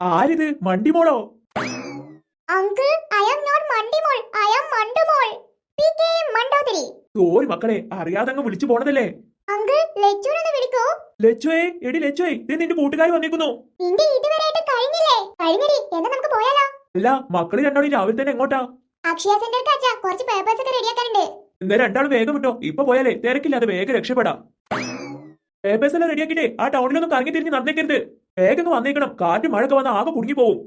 ആരിത്? മണ്ടിമോളോ? Uncle I am not മണ്ടിമോൾ. I am മണ്ടുമോൾ. പി കെ മണ്ടോതിരി സോറി മക്കളെ അറിയാതെ അങ്ങ് വിളിച്ചു പോണതല്ലേ? അങ്കിൾ വിളിക്കോ. ലച്ചുവേ എടി ലച്ചുവേ ഇത് നിന്റെ കൂട്ടുകാർ വന്നിരിക്കുന്നു. നിന്റെ ഇതുവരെയായിട്ട് കഴിഞ്ഞില്ലേ? കഴിഞ്ഞടി എന്നാ നമുക്ക് പോയാലോ? അല്ല മക്കൾ രണ്ടാളും രാവിലെ തന്നെ എങ്ങോട്ടാ? അക്ഷയ സെന്റർക്ക് അച്ഛാ കുറച്ച് പേപ്പേഴ്സ് ഒക്കെ റെഡിയാക്കാനുണ്ട് എന്താ രണ്ടാളും വേഗം വിട്ടോ ഇപ്പൊ പോയാലേ തിരക്കില്ലാതെ വേഗം രക്ഷപ്പെടാം. പേപ്പേഴ്സ് എല്ലാം റെഡിയാക്കിട്ടേ ആ ടൗണിലൊന്നും കറങ്ങി തിരിഞ്ഞ് നടന്നേക്കരുത്. വേഗം വന്നേക്കണം. കാറ്റും മഴയൊക്കെ വന്ന് ആകെ കുടുങ്ങി പോവും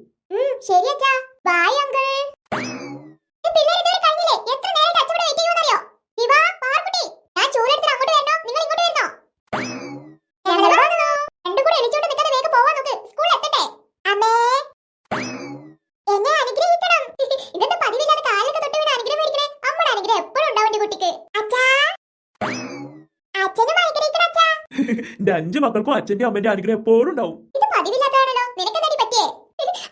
എന്റെ അഞ്ചു മക്കൾക്കും അച്ഛന്റെ അമ്മന്റെ അനുഗ്രഹം എപ്പോഴും ഉണ്ടാവും ഇത് പതിവില്ലാത്തതാണല്ലോ നിനക്കെന്താടി പറ്റിയേ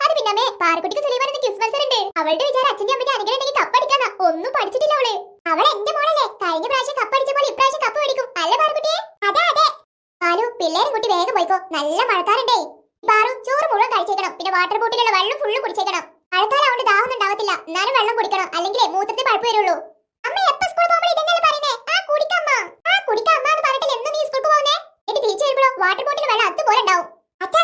അത് പിന്നെ അമ്മേ പാറക്കുട്ടിക്ക് സുലൈമാനെന്ന് ക്വിസ് മത്സരമുണ്ട് അവളുടെ വിചാരം അച്ഛന്റെ അമ്മന്റെ അനുഗ്രഹം കപ്പടിക്കാന്നാ ഒന്നും പഠിച്ചിട്ടില്ല അവൾ. അവൾ എന്റെ മോളല്ലേ? കഴിഞ്ഞ പ്രാവശ്യം കപ്പടിച്ച പോലെ ഇപ്രാവശ്യം കപ്പ് മേടിക്കും. അല്ല പാറക്കുട്ടിയെ? അതെ അതെ. പിള്ളേരും കുട്ടി വേഗം പോയിക്കോ. നല്ല മഴക്കാറുണ്ടേ. പാറു ചോറ് മുഴുവൻ കഴിച്ചേക്കണം. പിന്നെ വാട്ടർ ബോട്ടിലുള്ള വെള്ളം ഫുള്ള് കുടിച്ചേക്കണം. മഴക്കാലം അതുകൊണ്ട് ദാഹം ഉണ്ടാവത്തില്ല. വെള്ളം കുടിക്കണം. അല്ലെങ്കിൽ മൂത്രത്തിൽ പഴുപ്പ് വരുള്ളൂ. അമ്മ എപ്പോ സ്കൂൾ പോകുമ്പോൾ ഇതെങ്ങനെ പറയുന്നേ? ആ കുടിക്കമ്മ ആ കുടിക്കമ്മ എന്ന് പറഞ്ഞിട്ട് എന്നും നീ സ്കൂൾക്ക് പോകുന്നേ എന്നിട്ട് തിരിച്ചു വരുമ്പോഴോ? വാട്ടർ ബോട്ടിൽ വെള്ളം അതുപോലെ ഉണ്ടാവും. അച്ഛാ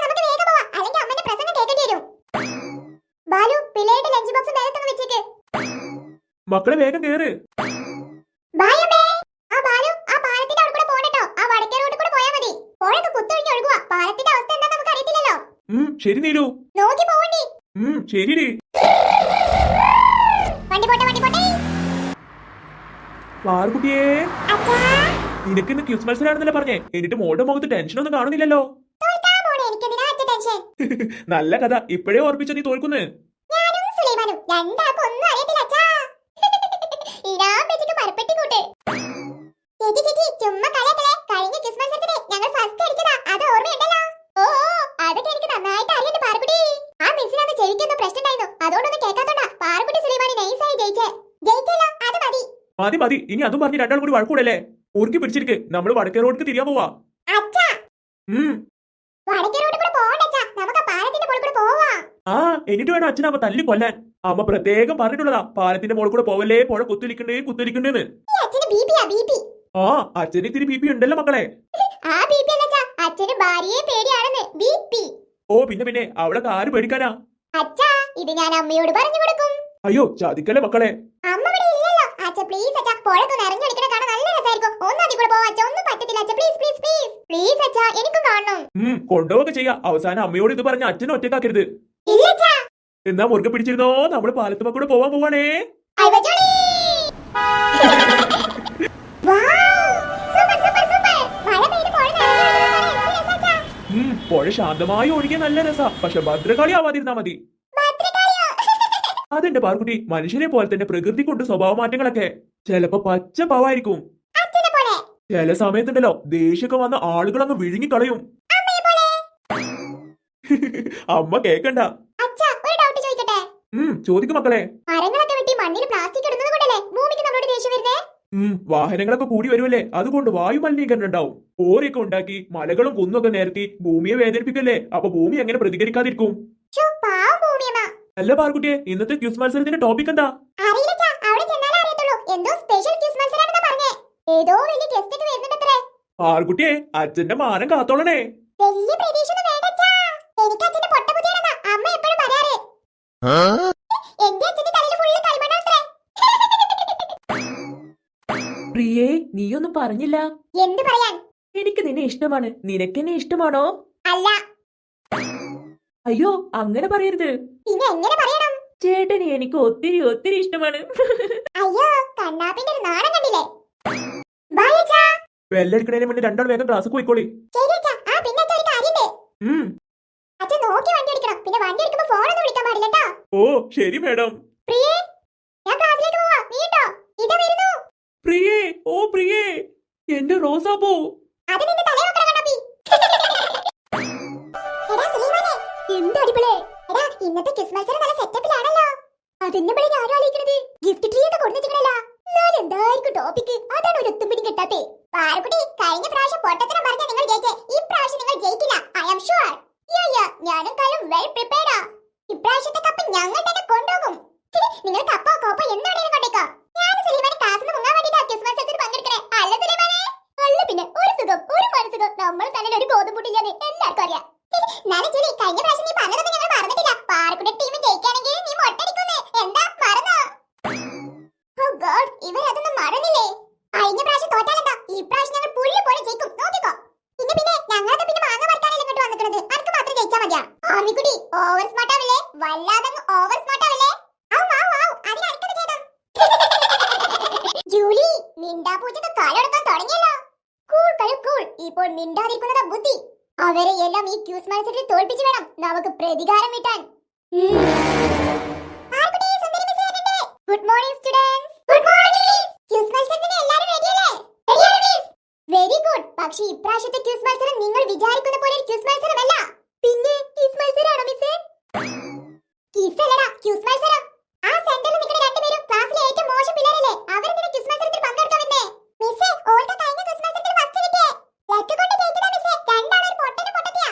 നമുക്ക് വേഗം കേറ്. ശരി നീലു. നോക്കി പോവണ്ടി പാറുകുട്ടിയേ. അച്ഛാ. നിനക്ക് ഇന്ന് ക്യൂസ് മത്സരമാണെന്നല്ലേ പറഞ്ഞേ? എന്നിട്ട് മോളുടെ മുഖത്ത് ടെൻഷൻ ഒന്നും കാണുന്നില്ലല്ലോ. നല്ല കഥ. ഇപ്പോഴേ ഓർപ്പിച്ച നീ തോൽക്കുന്നു. മതി മതി. ഇനി അതും പറഞ്ഞ് രണ്ടാളും കൂടി വഴക്കൂടല്ലേ? ഊർക്കി പിടിച്ചിരിക്ക്. നമ്മൾ വടക്കേ റോഡിക്ക് തിരിയാൻ പോവാ. ആ എന്നിട്ട് വേണം അച്ഛനമ്മ തല്ലി കൊല്ലാൻ. അമ്മ പ്രത്യേകം പറഞ്ഞിട്ടുള്ളതാ. പാലത്തിന്റെ മോൾ കൂടെ പോവല്ലേ? പുഴ കുത്തിരിക്കണ്ടേ? കുത്തിരിക്കണ്ടേന്ന്. ആ അച്ഛന് ഇത്തിരി ബി പി ഉണ്ടല്ലോ മക്കളെ. ഓ പിന്നെ പിന്നെ. അവളെ ആര് പേടിക്കാനാ? അച്ഛാ ഇത് ഞാൻ അമ്മയോട് പറഞ്ഞു കൊടുക്കും. അയ്യോ ചതിക്കല്ലേ മക്കളെ. അമ്മ പുഴക്കൊന്ന് ഇറങ്ങി കളിക്കണ കാണാൻ നല്ല രസമായിരിക്കും. ഒന്ന് അതിൽ കൂടെ പോവാ അച്ഛ. ഒന്നും പറ്റത്തില്ല അച്ഛ. പ്ലീസ് പ്ലീസ് പ്ലീസ് പ്ലീസ് അച്ഛ എനിക്കും കാണണം. ഉം കൊണ്ടുപോകൊക്കെ ചെയ്യാ. അവസാനം അമ്മയോട് ഇത് പറഞ്ഞ അച്ഛനെ ഒറ്റക്കാക്കരുത് ഇല്ല അച്ഛ. എന്നാ മുറുകെ പിടിച്ചിരുന്നോ? നമ്മൾ പാലത്തുമ്മ കൂടെ പോവാൻ പോവാണേ. പുഴ നിറഞ്ഞു ശാന്തമായി ഒഴുകിയ നല്ല രസാ. പക്ഷെ ഭദ്രകാളി ആവാതിരുന്നാ മതി? അതെന്റെ പാർക്കുട്ടി മനുഷ്യനെ പോലെ തന്നെ പ്രകൃതി കൊണ്ട് സ്വഭാവ മാറ്റങ്ങളൊക്കെ. ചിലപ്പോ പച്ച പാവായിരിക്കും. ചില സമയത്തുണ്ടല്ലോ ദേഷ്യമൊക്കെ വന്ന ആളുകൾ അങ്ങ് വിഴുങ്ങി കളയും അമ്മയെ പോലെ അമ്മ കേക്കണ്ട ചോദിക്കും മക്കളെ. വാഹനങ്ങളൊക്കെ കൂടി വരുമല്ലേ അതുകൊണ്ട് വായു മലിനീകരണം ഉണ്ടാവും. ഓരൊക്കെ ഉണ്ടാക്കി മലകളും കുന്നൊക്കെ നേരത്തി ഭൂമിയെ വേദനിപ്പിക്കല്ലേ? അപ്പൊ ഭൂമി എങ്ങനെ പ്രതികരിക്കാതിരിക്കും? അല്ല പാർക്കുട്ടിയെ ഇന്നത്തെ ക്യൂസ് മത്സരത്തിന്റെ ടോപ്പിക് എന്താ? അറിയില്ല അവിടെ ചെന്നാലേ അറിയത്തുള്ളൂ. എന്തോ സ്പെഷ്യൽ ക്യൂസ് മത്സരാണെന്നാ പറഞ്ഞേ. ഏതോ വലിയ ഗസ്റ്റ് ഒക്കെ വരുന്നുണ്ടത്രേ പാർക്കുട്ടിയെ അച്ഛന്റെ മാനം കാത്തോളണേ. പ്രിയേ നീയൊന്നും പറഞ്ഞില്ല. എന്ത് പറയാൻ? എനിക്ക് നിന്നെ ഇഷ്ടമാണ്. നിനക്കെന്നെ ഇഷ്ടമാണോ? അല്ല അയ്യോ അങ്ങനെ പറയരുത്. പിന്നെ എങ്ങനെ പറയണം? ചേട്ടനെ എനിക്ക് ഒത്തിരി ഒത്തിരി ഇഷ്ടമാണ്. അയ്യോ കണ്ണാപ്പിന്റെ ഒരു നാണം കണ്ടില്ലേ? ബൈ അച്ഛാ വെല്ലടിക്കണേന് മുന്നേ രണ്ടാൾ വേഗം ക്ലാസ് പോയിക്കോളി. ശരി അച്ഛാ ആ പിന്നെ അച്ഛാ ഒരു കാര്യണ്ട് ഉം. അച്ഛൻ നോക്കി വണ്ടി എടുക്കണം. പിന്നെ വണ്ടി എടുക്കുമ്പോ ഫോണൊന്നും വിളിക്കാൻ പാടില്ല കേട്ടോ. ഓ ശരി മേഡം. പ്രിയേ ഞാൻ ക്ലാസ്സിലേക്ക് പോവാ. നീ ഉണ്ടോ? ഇതാ വരുന്നു. പ്രിയേ ഓ പ്രിയേ. എന്റെ റോസാ അത് അടിപൊളി? എടാ ഇന്നത്തെ ക്വിസ് മത്സരം നല്ല സെറ്റപ്പിലാണല്ലോ അതിന്റെ പിള്ളേ ഞാനും ഗിഫ്റ്റ് ട്രീ ഒക്കെ കൊടുത്തു വെച്ചിട്ടുണ്ടല്ലോ എന്തായിരിക്കും ടോപ്പിക് അതാണ് ഒരു ഒത്തും പിടിയും കിട്ടാത്തേ. കഴിഞ്ഞ പ്രാവശ്യം പൊട്ടത്തിനെ പറഞ്ഞ നിങ്ങൾ ജയിച്ചേ. ഈ പ്രാവശ്യം നിങ്ങൾ ജയിക്കില്ല. ഐ ആം ഷുവർ ഞാനും കാലം വെൽ പ്രിപ്പയർഡാ ഇപ്രാവശ്യത്തെ കപ്പ് ഞങ്ങൾ തന്നെ കൊണ്ടുപോകും. നിങ്ങൾ കപ്പോ കോപ്പോ എന്താണെങ്കിലും കൊണ്ടേക്കോ. ഞാൻ സുലൈമാനെ ക്ലാസ്സിൽ മുങ്ങാൻ വേണ്ടിട്ടാ ക്രിസ്മസ് മത്സരത്തിൽ പങ്കെടുക്കണേ. അല്ല സുലൈമാനെ? അല്ല പിന്നെ ഒരു സുഖം ഒരു മനസുഖം നമ്മൾ തന്നെ ഒരു ബോധം മുട്ടില്ലെന്ന് എല്ലാവർക്കും അറിയാം. എന്നാലും ജൂലി കഴിഞ്ഞ പ്രാവശ്യം നീ പറഞ്ഞതൊന്നും ഞങ്ങൾ മറന്നിട്ടില്ല. പാറക്കുട്ടി ടീം ജയിക്കുകയാണെങ്കിൽ നീ മൊട്ടടിക്കുന്നേ എന്താ മറന്നോ? ഓ ഗോഡ് ഇവരതൊന്നും മറന്നില്ലേ? കഴിഞ്ഞ പ്രാവശ്യം ഈ പ്രാവശ്യം ഞങ്ങൾ പുല്ല് പോലെ ജയിക്കും. നോക്കിക്കോ. പിന്നെ പിന്നെ ഞങ്ങളത് പിന്നെ മാങ്ങ പറിക്കാനല്ലേ ഇങ്ങോട്ട് വന്നിട്ടുള്ളത് അനക്ക് മാത്രം ജയിച്ചാ മതിയാ. ആമിക്കുട്ടി ഓവർ സ്മാർട്ട് ആവില്ലേ? വല്ലാതെ ഓവർ സ്മാർട്ട് ആവില്ലേ? ജൂലി മിണ്ടാപൂജക്ക് കാലെടുക്കാൻ തുടങ്ങിയല്ലോ. കൂൾ കളു കൂൾ ഇപ്പോൾ മിണ്ടാതിരിക്കുന്നതാ ബുദ്ധി. അവരെ എല്ലാം ഈ ക്യൂസ് മത്സരത്തിൽ തോൽപ്പിച്ചു വേണം. നമുക്ക് പ്രതികാരം വീട്ടാൻ good morning students good morning quiz മത്സരത്തിന് എല്ലാവരും റെഡിയല്ലേ റെഡിയാണ് മിസ് വെരി ഗുഡ് പക്ഷേ ഇപ്രാവശ്യത്തെ ക്യൂസ് മത്സരം നിങ്ങൾ വിചാരിക്കുന്ന പോലെ ഒരു ക്യൂസ് മത്സരമല്ല പിന്നെ ക്യൂസ് മത്സരമാണോ മിസ്സേ ക്യൂസ് അല്ലടാ ക്യൂസ് മത്സരം ആ സെന്ററിൽ നിൽക്കുന്ന രണ്ടുപേരും ക്ലാസ്സിലെ ഏറ്റവും മോശം പിള്ളേരല്ലേ അവരെന്തിനാ ക്യൂസ് മത്സരത്തിൽ പങ്കെടുക്കാൻ വന്നേ മിസ്സേ ഓൾക്ക് കഴിഞ്ഞ ക്യൂസ് മത്സരത്തിൽ ഫസ്റ്റ് കിട്ടിയേ ലക്ക് കൊണ്ട് ജയിച്ചതാ മിസ്സേ രണ്ടാളും ഒരു പൊട്ടന് പൊട്ടത്തിയാ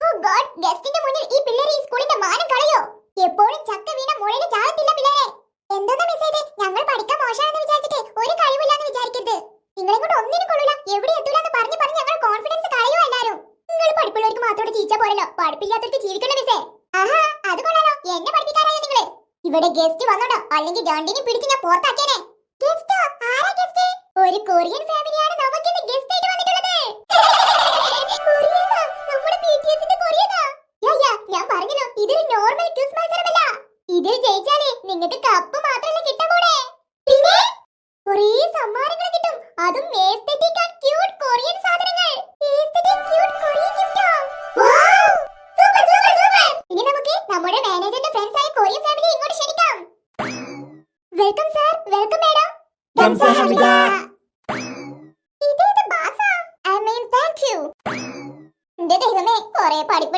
ഓ ഗോഡ് ഗസ്റ്റിന്റെ മുന്നിൽ ഈ പിള്ളേര് ഈ സ്കൂളിന്റെ മാനം കളയോ എപ്പോഴും ചക്ക വീണ മുകളിൽ ചാകത്തില്ല പിള്ളേരെ എന്തെന്നാ മിസ് ഇത് ഞങ്ങൾ പഠിക്കാൻ മോശമാണെന്ന് വിചാരിച്ചിട്ട് ഒരു കഴിവില്ലാന്ന് വിചാരിക്കരുത് നിങ്ങളെ കൊണ്ട് ഒന്നിനും കൊള്ളൂല എവിടെ എത്തൂലെന്ന് പറഞ്ഞു പറഞ്ഞ് ഞങ്ങൾ കോൺഫിഡൻസ് കളയുമോ എല്ലാരും നിങ്ങൾ പഠിപ്പുള്ളവർക്ക് മാത്രം ചീച്ച പോരല്ലോ പഠിപ്പില്ലാത്തവർക്ക് ജീവിക്കണ്ട മിസ്സേ ആഹാ അത് കൊള്ളാലോ എന്നെ പഠിപ്പിക്കാനായോ നിങ്ങൾ ഇവിടെ ഗസ്റ്റ് വന്നോട്ടോ അല്ലെങ്കിൽ രണ്ടിനെ പിടിച്ച് ഞാൻ പുറത്താക്കിയേനെ. ഗസ്റ്റോ ആരാ ഗസ്റ്റ് ഒരു കൊറിയൻ ഫാമിലിയാണ് നമുക്ക് ഇന്ന് ഗസ്റ്റ് ആയിട്ട് വന്നിട്ടുള്ളത്. കൊറിയനാ? ഞാൻ പറഞ്ഞല്ലോ ഇതൊരു നോർമൽ ക്വിസ് മത്സരമല്ല ഇതിൽ ജയിച്ചാലേ നിങ്ങൾക്ക് കപ്പ്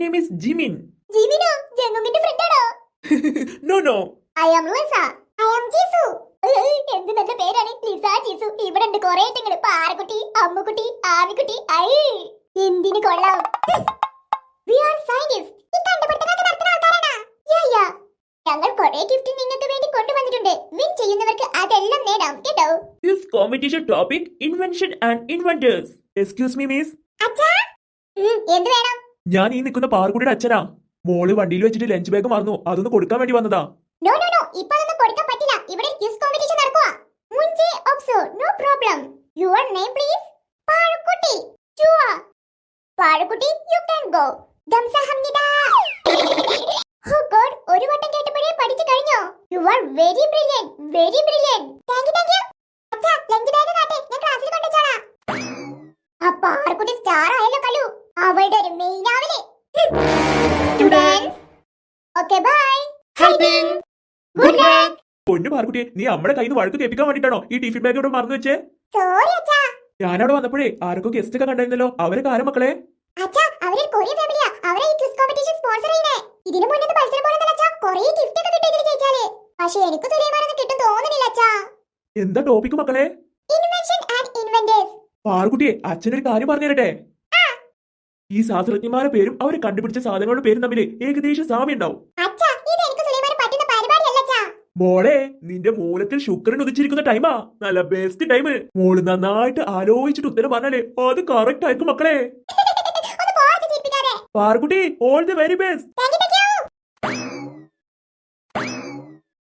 നെയിം ഈസ് ജിമിൻ ജിമിനോ? ജംഗുമിന്റെ ഫ്രണ്ടാണോ no no I am Lisa I am Jisoo. എന്ത് നല്ല പേരാണ്. Lisa Jisoo. ഇവിടെ ഉണ്ട് കൊറേ ഐറ്റങ്ങൾ പാറക്കുട്ടി അമ്മുക്കുട്ടി ആവിക്കുട്ടി ഐ. എന്തിന് കൊള്ളാം? വി ആർ സയന്റിസ്റ്റ് ഈ കണ്ടുപിടുത്തങ്ങളൊക്കെ നടത്തുന്ന ആൾക്കാരാണ്. യാ യാ ഞങ്ങൾ കൊറേ ഗിഫ്റ്റ് നിങ്ങൾക്ക് വേണ്ടി കൊണ്ടുവന്നിട്ടുണ്ട്. വിൻ ചെയ്യുന്നവർക്ക് അതെല്ലാം നേടാം കേട്ടോ? This competition topic invention and inventors excuse me miss അച്ഛാ? എന്ത് വേണം? ഞാൻ ഈ നിൽക്കുന്ന പാർക്കുടിയുടെ അച്ഛനാ. മോൾ വണ്ടിയിൽ വെച്ചിട്ട് ലഞ്ച് ബാഗ് മറന്നു. അതൊന്ന് കൊടുക്കാൻ വേണ്ടി വന്നതാ. നോ നോ നോ കൊടുക്കാൻ പറ്റില്ല. ഇവിടെ quiz competition ഒബ്സോ no problem your name please you can go ഒരു വട്ടം കേട്ടപ്പോഴേ പഠിച്ചു കഴിഞ്ഞോ? You are very very lunch bag ഞാൻ ക്ലാസ്സിൽ ആ സ്റ്റാർ ആയല്ലോ കല്ലു. അവളുടെ ഒരു main ആവലേ students okay bye good night പൊന്നു നീ നമ്മുടെ കയ്യിൽ നിന്ന് വഴക്ക് കേൾപ്പിക്കാൻ വേണ്ടിട്ടാണോ ഈ ടിഫിൻ ബാഗ് ഇവിടെ മറന്നു വെച്ചേ? സോറി അച്ഛാ. ഞാനവിടെ വന്നപ്പോഴേ ആരൊക്കെ ഗസ്റ്റ് ഒക്കെ കണ്ടായിരുന്നല്ലോ. അവരെ കാര്യം മക്കളെ? അച്ഛാ അവരൊരു കൊറിയൻ ഫാമിലിയാ അവരെ ഈ ക്വിസ് കോമ്പറ്റീഷൻ സ്പോൺസർ ചെയ്യണേ ഇതിനു മുന്നേ മത്സരം പോലെ അച്ഛാ കൊറേ ഗിഫ്റ്റ് ഒക്കെ പക്ഷേ എനിക്ക് സുലൈമാനൊന്നും കിട്ടും തോന്നുന്നില്ല അച്ഛാ. എന്താ ടോപ്പിക് മക്കളെ? ഇൻവെൻഷൻ ആൻഡ് ഇൻവെന്റേഴ്സ് പാർക്കുട്ടിയെ അച്ഛനൊരു കാര്യം പറഞ്ഞു തരട്ടെ ഈ ശാസ്ത്രജ്ഞന്മാരുടെ പേരും അവർ കണ്ടുപിടിച്ച സാധനങ്ങളുടെ പേരും തമ്മിൽ ഏകദേശം സാമ്യം ഉണ്ടാവും മോളെ നിന്റെ മൂലത്തിൽ ശുക്രൻ ഉദിച്ചിരിക്കുന്ന ടൈമാ നല്ല ബെസ്റ്റ് ടൈം മോൾ നന്നായിട്ട് ആലോചിച്ചിട്ട് ഉത്തരം പറഞ്ഞാലേ അത് കറക്റ്റ് ആയിരിക്കും മക്കളെ. പാർക്കുട്ടി ഓൾ ദി വെരി ബെസ്റ്റ്